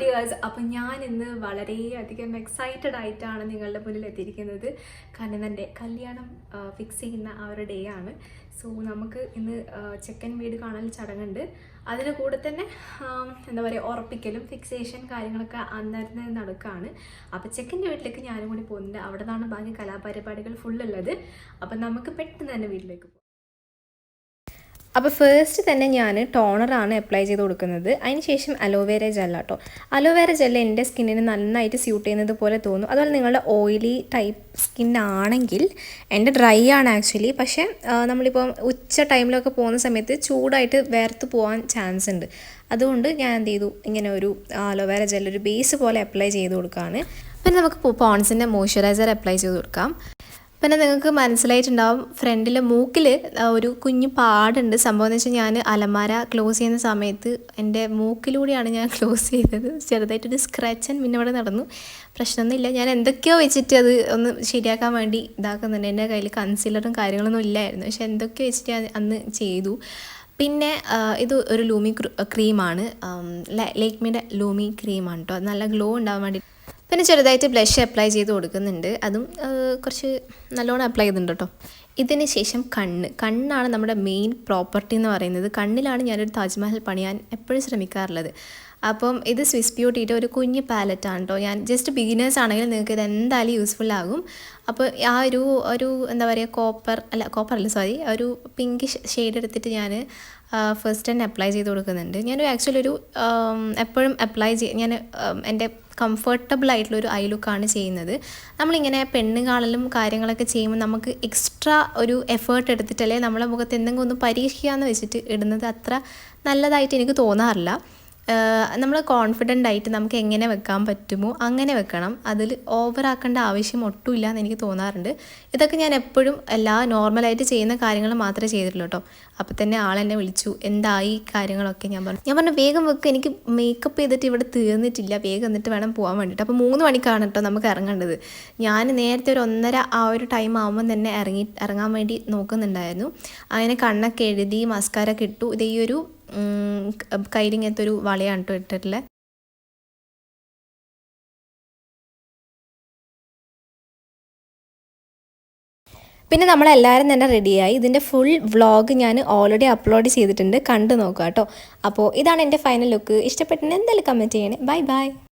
Dears അപ്പം ഞാൻ ഇന്ന് വളരെയധികം എക്സൈറ്റഡ് ആയിട്ടാണ് നിങ്ങളുടെ മുന്നിൽ എത്തിയിരിക്കുന്നത്. കാരണം എന്റെ കല്യാണം ഫിക്സ് ചെയ്യുന്ന ആ ഒരു ഡേ ആണ്. സോ നമുക്ക് ഇന്ന് ചെക്കൻ വീട് കാണൽ ചടങ്ങുണ്ട്. അതിന് കൂടെ തന്നെ എന്താ പറയുക ഉറപ്പിക്കലും ഫിക്സേഷൻ കാര്യങ്ങളൊക്കെ അന്നേരം നടക്കുകയാണ് അപ്പോൾ ചെക്കന്റെ വീട്ടിലേക്ക് ഞാനും കൂടി പോകുന്നുണ്ട്. അവിടെ നിന്നാണ് ബാക്കി കലാപരിപാടികൾ ഫുള്ളുള്ളത് അപ്പം നമുക്ക് പെട്ടെന്ന് തന്നെ വീട്ടിലേക്ക് പോകാം. അപ്പോൾ ഫസ്റ്റ് തന്നെ ഞാൻ ടോണറാണ് അപ്ലൈ ചെയ്ത് കൊടുക്കുന്നത്. അതിനുശേഷം അലോവേര ജെല്ല കേട്ടോ അലോവേര ജെല്ല് എന്റെ സ്കിന്നിന് നന്നായിട്ട് സ്യൂട്ട് ചെയ്യുന്നത് പോലെ തോന്നും. അതുപോലെ നിങ്ങളുടെ ഓയിലി ടൈപ്പ് സ്കിൻ ആണെങ്കിൽ എന്റെ ഡ്രൈ ആണ് ആക്ച്വലി പക്ഷേ നമ്മളിപ്പോൾ ഉച്ച ടൈമിലൊക്കെ പോകുന്ന സമയത്ത് ചൂടായിട്ട് വേർത്ത് പോകാൻ ചാൻസ് ഉണ്ട്. അതുകൊണ്ട് ഞാൻ എന്ത് ചെയ്തു? ഇങ്ങനെ ഒരു അലോവേര ജെൽ ഒരു ബേസ് പോലെ അപ്ലൈ ചെയ്ത് കൊടുക്കുകയാണ് പിന്നെ നമുക്ക് പോൺസിന്റെ മോയ്സ്ചറൈസർ അപ്ലൈ ചെയ്ത് കൊടുക്കാം. പിന്നെ നിങ്ങൾക്ക് മനസ്സിലായിട്ടുണ്ടാവും ഫ്രണ്ടിലെ മൂക്കിൽ ഒരു കുഞ്ഞു പാടുണ്ട്. സംഭവം എന്ന് വെച്ചാൽ ഞാൻ അലമാര ക്ലോസ് ചെയ്യുന്ന സമയത്ത് എന്റെ മൂക്കിലൂടെയാണ് ഞാൻ ക്ലോസ് ചെയ്തത്. ചെറുതായിട്ടൊരു സ്ക്രാച്ച് പിന്നെ ഇവിടെ നടന്നു. പ്രശ്നമൊന്നുമില്ല. ഞാൻ എന്തൊക്കെയോ വെച്ചിട്ട് അത് ഒന്ന് ശരിയാക്കാൻ വേണ്ടി ഇതാക്കുന്നുണ്ട്. എന്റെ കയ്യിൽ കൺസീലറും കാര്യങ്ങളൊന്നും ഇല്ലായിരുന്നു. പക്ഷെ എന്തൊക്കെയോ വെച്ചിട്ട് ഞാൻ അന്ന് ചെയ്തു. പിന്നെ ഇത് ഒരു ലൂമി ക്രീമാണ് ലേക്മിയുടെ ലൂമി ക്രീമാണ് കേട്ടോ നല്ല ഗ്ലോ ഉണ്ടാവാൻ വേണ്ടി പിന്നെ ചെറുതായിട്ട് ബ്ലഷ് അപ്ലൈ ചെയ്ത് കൊടുക്കുന്നുണ്ട്. അതും കുറച്ച് നല്ലോണം അപ്ലൈ ചെയ്തിട്ടുണ്ട് കേട്ടോ. ഇതിന് ശേഷം കണ്ണ്. കണ്ണാണ് നമ്മുടെ മെയിൻ പ്രോപ്പർട്ടി എന്ന് പറയുന്നത്. കണ്ണിലാണ് ഞാനൊരു താജ്മഹൽ പണിയാൻ എപ്പോഴും ശ്രമിക്കാറുള്ളത്. അപ്പം ഇത് സ്വിസ് ബ്യൂട്ടിയുടെ ഒരു കുഞ്ഞ് പാലറ്റാണ് കേട്ടോ. ഞാൻ ജസ്റ്റ് ബിഗിനേഴ്സ് ആണെങ്കിൽ നിങ്ങൾക്ക് ഇത് എന്തായാലും യൂസ്ഫുൾ ആകും. അപ്പോൾ ആ ഒരു ഒരു എന്താ പറയുക കോപ്പർ അല്ല കോപ്പർ അല്ല സോറി ഒരു പിങ്ക് ഷെയ്ഡ് എടുത്തിട്ട് ഞാൻ ഫസ്റ്റ് തന്നെ അപ്ലൈ ചെയ്ത് കൊടുക്കുന്നുണ്ട്. ഞാനൊരു ആക്ച്വലി ഒരു എപ്പോഴും അപ്ലൈ ചെയ്യ ഞാൻ എന്റെ കംഫർട്ടബിൾ ആയിട്ടുള്ള ഒരു ഐ ലുക്കാണ് ചെയ്യുന്നത്. നമ്മളിങ്ങനെ പെണ്ണ് കാണലും കാര്യങ്ങളൊക്കെ ചെയ്യുമ്പോൾ നമുക്ക് എക്സ്ട്രാ ഒരു എഫേർട്ട് എടുത്തിട്ടല്ലേ നമ്മളെ മുഖത്ത് എന്തെങ്കിലും ഒന്ന് പരീക്ഷിക്കുക എന്ന് വെച്ചിട്ട് ഇടുന്നത് അത്ര നല്ലതായിട്ട് എനിക്ക് തോന്നാറില്ല. നമ്മൾ കോൺഫിഡന്റ് ആയിട്ട് നമുക്ക് എങ്ങനെ വെക്കാൻ പറ്റുമോ അങ്ങനെ വെക്കണം. അതിൽ ഓവറാക്കേണ്ട ആവശ്യം ഒട്ടുമില്ല എന്ന് എനിക്ക് തോന്നാറുണ്ട്. ഇതൊക്കെ ഞാൻ എപ്പോഴും എല്ലാ നോർമലായിട്ട് ചെയ്യുന്ന കാര്യങ്ങൾ മാത്രമേ ചെയ്തിട്ടുള്ളൂ കേട്ടോ. അപ്പോൾ തന്നെ ആളെന്നെ വിളിച്ചു എന്തായി കാര്യങ്ങളൊക്കെ? ഞാൻ പറഞ്ഞു. ഞാൻ പറഞ്ഞു വേഗം വെക്ക്. എനിക്ക് മേക്കപ്പ് ചെയ്തിട്ട് ഇവിടെ തീർന്നിട്ടില്ല. വേഗം എന്നിട്ട് വേണം പോകാൻ വേണ്ടിയിട്ട് അപ്പോൾ മൂന്ന് മണിക്കാണ് കേട്ടോ നമുക്ക് ഇറങ്ങേണ്ടത്. ഞാൻ നേരത്തെ ഒരു ഒന്നര ആ ഒരു ടൈം ആകുമ്പോൾ തന്നെ ഇറങ്ങി ഇറങ്ങാൻ വേണ്ടി നോക്കുന്നുണ്ടായിരുന്നു. അങ്ങനെ കണ്ണൊക്കെ എഴുതി മസ്കാര കിട്ടു ഇതേ ഒരു കയ്യിലിങ്ങനത്തെ ഒരു വളയാണ് കേട്ടോ ഇട്ടിട്ടുള്ളത് പിന്നെ നമ്മളെല്ലാവരും തന്നെ റെഡിയായി ഇതിന്റെ ഫുൾ വ്ളോഗ് ഞാൻ ഓൾറെഡി അപ്ലോഡ് ചെയ്തിട്ടുണ്ട്. കണ്ടു നോക്കുക കേട്ടോ. അപ്പോൾ ഇതാണ് എന്റെ ഫൈനൽ ലുക്ക് ഇഷ്ടപ്പെട്ടിട്ടുണ്ടെങ്കിൽ എന്തായാലും കമന്റ് ചെയ്യണേ. Bye bye